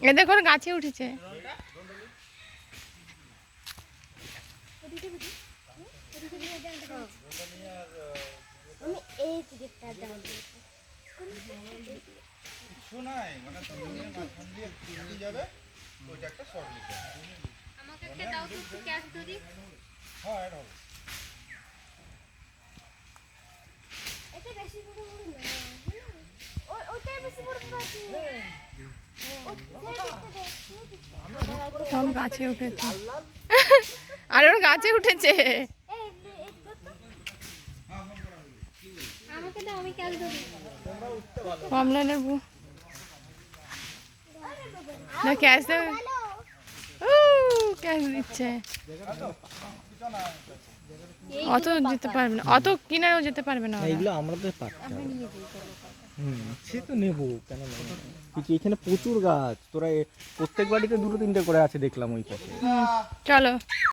এ দেখো গাছে উঠেছে। আমাকে একটা হ্যাঁ ও ওটাই বেশি বড় বাকি সব গাছে উঠেছে। আর ওর গাছে উঠেছে। কমলা নেব না ক্যাশ দেবে দিচ্ছে অত যেতে পারবে না অত কিনারেও যেতে পারবে না। এইগুলো আমরা তো পারতে হুম সে তো নেব কেন না? এখানে প্রচুর গাছ তোরা প্রত্যেক বাড়িতে দুটো তিনটে করে আছে দেখলাম ওই পাশে চলো